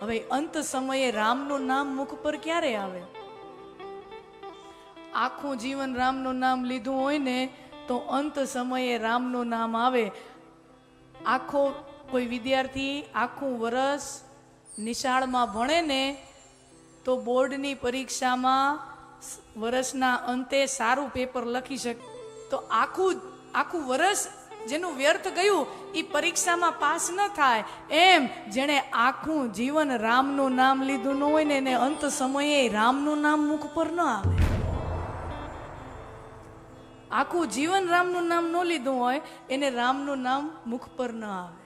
હવે અંત સમયે રામનું નામ મુખ પર ક્યારે આવે? આખું જીવન રામનું નામ લીધું હોય ને, તો અંત સમયે રામનું નામ આવે. આખો કોઈ વિદ્યાર્થી આખું વરસ નિશાળમાં ભણે ને, તો બોર્ડની પરીક્ષામાં વરસના અંતે સારું પેપર લખી શકે, તો આખું આખું વરસ જેનું વ્યર્થ ગયું એ પરીક્ષામાં પાસ ન થાય. એમ જેણે આખું જીવન રામનું નામ લીધું ન હોય ને એને અંત સમયે રામનું નામ મુખ પર ન આવે. આખું જીવન રામનું નામ ન લીધું હોય, એને રામનું નામ મુખ પર ન આવે.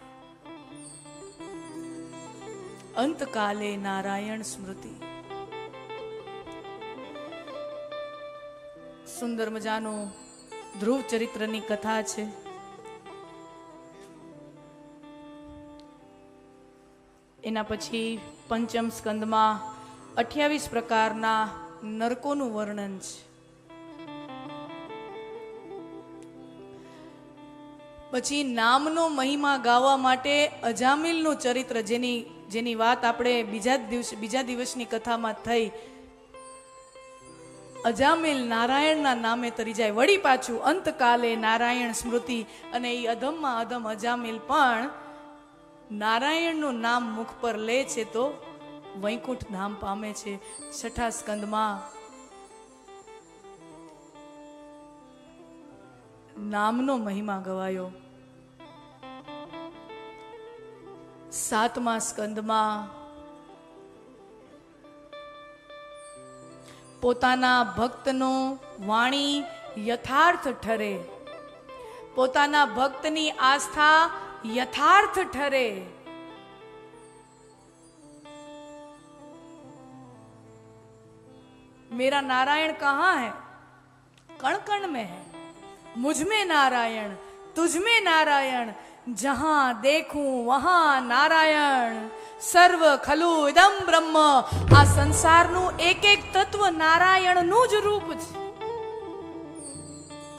અંતકાલે નારાયણ સ્મૃતિ. સુંદર મજાનું ધ્રુવ ચરિત્રની કથા છે. એના પછી પંચમ સ્કંદમાં અઠ્યાવીસ પ્રકારના નરકોનું વર્ણન છે. પછી નામનો મહિમા ગાવા માટે અજામિલનું ચરિત્ર જેની જેની વાત આપણે બીજા દિવસ, બીજા દિવસની કથામાં થઈ. અજામિલ નારાયણના નામે તરી જાય. વળી પાછું અંતકાલે નારાયણ સ્મૃતિ અને એ અધમમાં અધમ અજામિલ પણ નારાયણનું નામ મુખ પર લે છે તો વૈકુંઠ ધામ પામે છે. છઠ્ઠા સ્કંદમાં નામનો મહિમા ગવાયો. સાતમા સ્કંદમાં પોતાના ભક્તનો વાણી યથાર્થ ઠરે. પોતાના ભક્તની આસ્થા यथार्थ ठरे। मेरा नारायण कहाँ है? कण कण में है। मुझमें नारायण, तुझ में नारायण, जहाँ देखूँ वहाँ नारायण। सर्व खलु इदम ब्रह्म, आ संसार नु एक एक तत्व नारायण नु ज रूप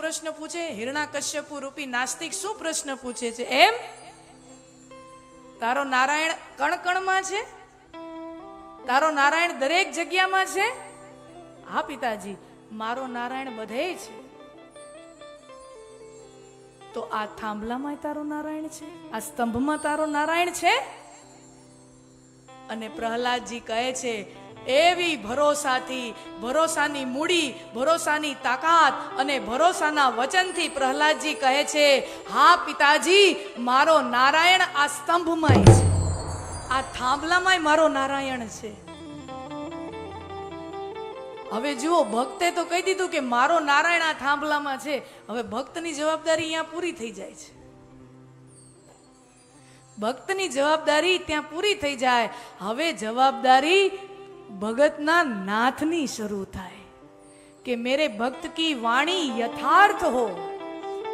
प्रश्न पूछे हिरणा कश्यपु रूपी नास्तिक शु प्रश्न पूछे एम? તારો નારાયણ કણ કણમાં છે? તારો નારાયણ દરેક જગ્યામાં છે? હા, પિતાજી, મારો નારાયણ બધે છે. તો આ થાંભલામાં તારો નારાયણ છે? આ સ્તંભમાં તારો નારાયણ છે? અને પ્રહલાદજી કહે છે એવી ભરોસાથી, ભરોસાની મૂડી, ભરોસાની તાકાત અને ભરોસાના વચનથી પ્રહલાદજી કહે છે, હા, પિતાજી, મારો નારાયણ આ સ્તંભમાં છે. આ થાંભલામાંય મારો નારાયણ છે. હવે જુઓ, ભક્તે તો કહી દીધું કે મારો નારાયણ આ થાંભલામાં છે. હવે ભક્તની જવાબદારી અહીંયા પૂરી થઈ જાય છે. ભક્તની જવાબદારી ત્યાં પૂરી થઈ જાય. હવે જવાબદારી ભગતના નાથની શરૂ થાય કે મેરે ભક્ત કી વાણી યથાર્થ હો,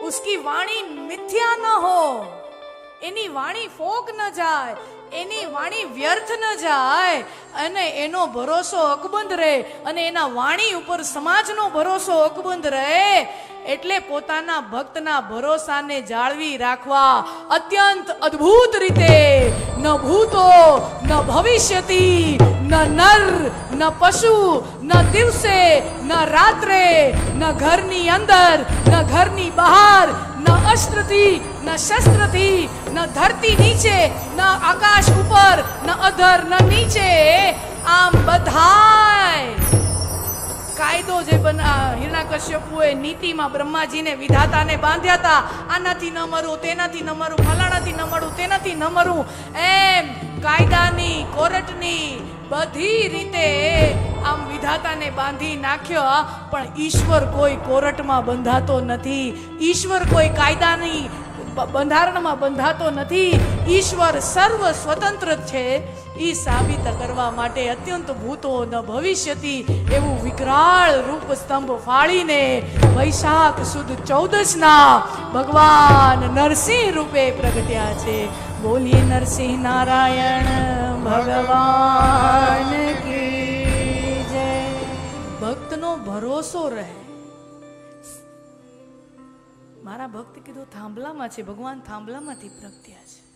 ઉસકી વાણી મિથ્યા ન હો, એની વાણી ફોક ન જાય, એની વાણી વ્યર્થ ન જાય, અને એનો ભરોસો અકબંધ રહે, અને એના વાણી ઉપર સમાજનો ભરોસો અકબંધ રહે, એટલે પોતાના ભક્તના ભરોસાને જાળવી રાખવા અત્યંત અદ્ભુત રીતે ન ભૂતો, ન ભવિષ્યતી, ન નર, ન પશુ, ન દિવસે, ન રાત્રે, ન ઘરની અંદર, ન ઘરની બહાર, ન અસ્ત્રથી, ન શસ્ત્રથી, ન ધરતી નીચે, ન આકાશ ઉપર, ન અધર, ન નીચે, આમ બધાય. કાયદો જે બના હિરણાકશ્યપુએ નીતિમાં બ્રહ્માજીને વિધાતાને બાંધ્યા હતા, આનાથી ન મરું, તેનાથી ન મરું, ફલાણાથી ન મળું તેનાથી ન મરું એમ કાયદાની, કોર્ટની બધી રીતે આમ વિધાતાને બાંધી નાખ્યો, પણ ઈશ્વર કોઈ કોર્ટમાં બંધાતો નથી. ઈશ્વર કોઈ કાયદાની બંધારણમાં બંધાતો નથી. ઈશ્વર સર્વ સ્વતંત્ર છે. એ સાબિત કરવા માટે અત્યંત ભૂતો ન ભવિષ્યથી એવું વિકરાળ રૂપ સ્તંભ ફાળીને વૈશાખ સુદ ચૌદસના ભગવાન નરસિંહ રૂપે પ્રગટ્યા છે. બોલીએ નરસિંહ નારાયણ, ભગવાન જય. ભક્તનો ભરોસો રહે. મારા ભક્ત કીધું થાંભલામાં છે ભગવાન થાંભલામાંથી પ્રગટ્યા છે.